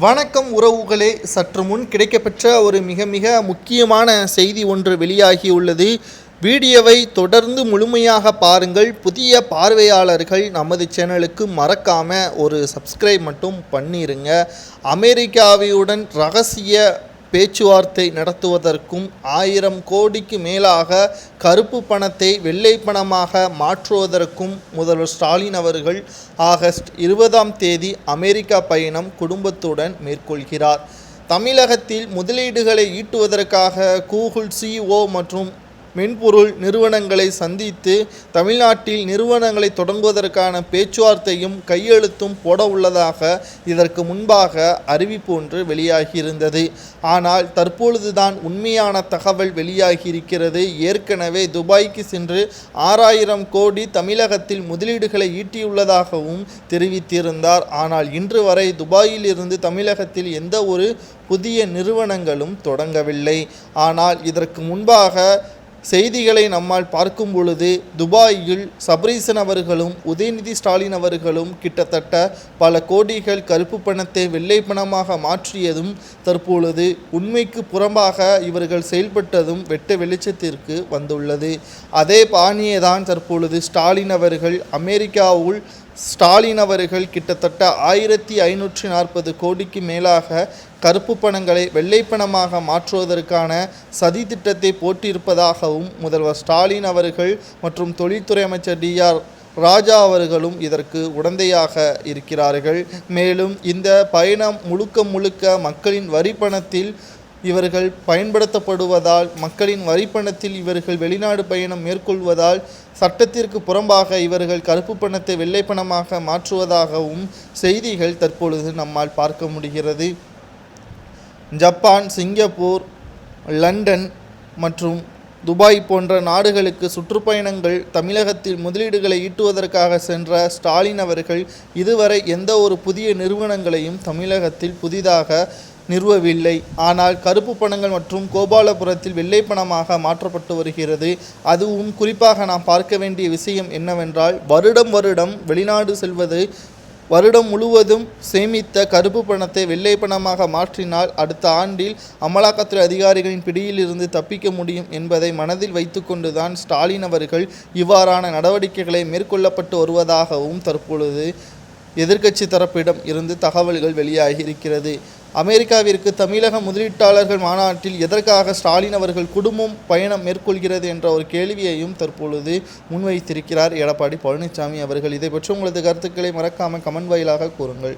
வணக்கம் உறவுகளே. சற்று முன் கிடைக்கப்பெற்ற ஒரு மிக மிக முக்கியமான செய்தி ஒன்று வெளியாகியுள்ளது வீடியோவை தொடர்ந்து முழுமையாக பாருங்கள். புதிய பார்வையாளர்கள் நமது சேனலுக்கு மறக்காமல் ஒரு சப்ஸ்கிரைப் மட்டும் பண்ணிருங்க. அமெரிக்காவியுடன் ரகசிய பேச்சுவார்த்தை நடத்துவதற்கும் ஆயிரம் கோடிக்கு மேலாக கருப்பு பணத்தை வெள்ளை பணமாக மாற்றுவதற்கும் முதல்வர் ஸ்டாலின் அவர்கள் ஆகஸ்ட் இருபதாம் தேதி அமெரிக்கா பயணம் குடும்பத்துடன் மேற்கொள்கிறார். தமிழகத்தில் முதலீடுகளை ஈட்டுவதற்காக கூகுள் சிஓ மற்றும் மென்பொருள் நிறுவனங்களை சந்தித்து தமிழ்நாட்டில் நிறுவனங்களை தொடங்குவதற்கான பேச்சுவார்த்தையும் கையெழுத்தும் போட உள்ளதாக இதற்கு முன்பாக அறிவிப்பு ஒன்று வெளியாகியிருந்தது. ஆனால் தற்பொழுதுதான் உண்மையான தகவல் வெளியாகி இருக்கிறது ஏற்கனவே துபாய்க்கு சென்று ஆறாயிரம் கோடி தமிழகத்தில் முதலீடுகளை ஈட்டியுள்ளதாகவும் தெரிவித்திருந்தார். ஆனால் இன்று வரை துபாயில் இருந்து தமிழகத்தில் எந்த ஒரு புதிய நிறுவனங்களும் தொடங்கவில்லை. ஆனால் இதற்கு முன்பாக செய்திகளை நம்மால் பார்க்கும் பொழுது துபாயில் சபரீசன் அவர்களும் உதயநிதி ஸ்டாலின் அவர்களும் கிட்டத்தட்ட பல கோடிகள் கருப்பு பணத்தை வெள்ளை பணமாக மாற்றியதும் தற்பொழுது உண்மைக்கு புறம்பாக இவர்கள் செயல்பட்டதும் வெட்ட வெளிச்சத்திற்கு வந்துள்ளது. அதே பாணியை தான் தற்பொழுது ஸ்டாலின் அவர்கள் அமெரிக்காவுள் ஸ்டாலின் அவர்கள் கிட்டத்தட்ட ஆயிரத்தி ஐநூற்றி நாற்பது கோடிக்கு மேலாக கருப்பு பணங்களை வெள்ளைப்பணமாக மாற்றுவதற்கான சதி திட்டத்தை போட்டியிருப்பதாகவும் முதல்வர் ஸ்டாலின் அவர்கள் மற்றும் தொழில்துறை அமைச்சர் டி ஆர் ராஜா அவர்களும் இதற்கு உடந்தையாக இருக்கிறார்கள். மேலும் இந்த பயணம் முழுக்க முழுக்க மக்களின் வரி பணத்தில் இவர்கள் பயன்படுத்தப்படுவதால் மக்களின் வரிப்பணத்தில் இவர்கள் வெளிநாடு பயணம் மேற்கொள்வதால் சட்டத்திற்கு புறம்பாக இவர்கள் கருப்பு பணத்தை வெள்ளை பணமாக மாற்றுவதாகவும் செய்திகள் தற்பொழுது நம்மால் பார்க்க முடிகிறது. ஜப்பான் சிங்கப்பூர் லண்டன் மற்றும் துபாய் போன்ற நாடுகளுக்கு சுற்றுப்பயணங்கள் தமிழகத்தில் முதலீடுகளை ஈட்டுவதற்காக சென்ற ஸ்டாலின் அவர்கள் இதுவரை எந்த ஒரு புதிய நிறுவனங்களையும் தமிழகத்தில் புதிதாக நிறுவவில்லை. ஆனால் கருப்பு பணங்கள் மற்றும் கோபாலபுரத்தில் வெள்ளை பணமாக மாற்றப்பட்டு வருகிறது. அதுவும் குறிப்பாக நாம் பார்க்க வேண்டிய விஷயம் என்னவென்றால் வருடம் வருடம் வெளிநாடு செல்வது வருடம் முழுவதும் சேமித்த கருப்பு பணத்தை வெள்ளை பணமாக மாற்றினால் அடுத்த ஆண்டில் அமலாக்கத்துறை அதிகாரிகளின் பிடியிலிருந்து தப்பிக்க முடியும் என்பதை மனதில் வைத்துக்கொண்டுதான் ஸ்டாலின் அவர்கள் இவ்வாறான நடவடிக்கைகளை மேற்கொள்ளப்பட்டு வருவதாகவும் தற்பொழுது எதிர்க்கட்சி தரப்பிடம் இருந்து தகவல்கள் வெளியாகி இருக்கிறது. அமெரிக்காவிற்கு தமிழக முதலீட்டாளர்கள் மாநாட்டில் எதற்காக ஸ்டாலின் அவர்கள் குடும்பம் பயணம் மேற்கொள்கிறது என்ற ஒரு கேள்வியையும் தற்பொழுது முன்வைத்திருக்கிறார் எடப்பாடி பழனிசாமி அவர்கள். இதை பற்றி உங்களது கருத்துக்களை மறக்காமல் கமெண்ட் வாயிலாக கூறுங்கள்.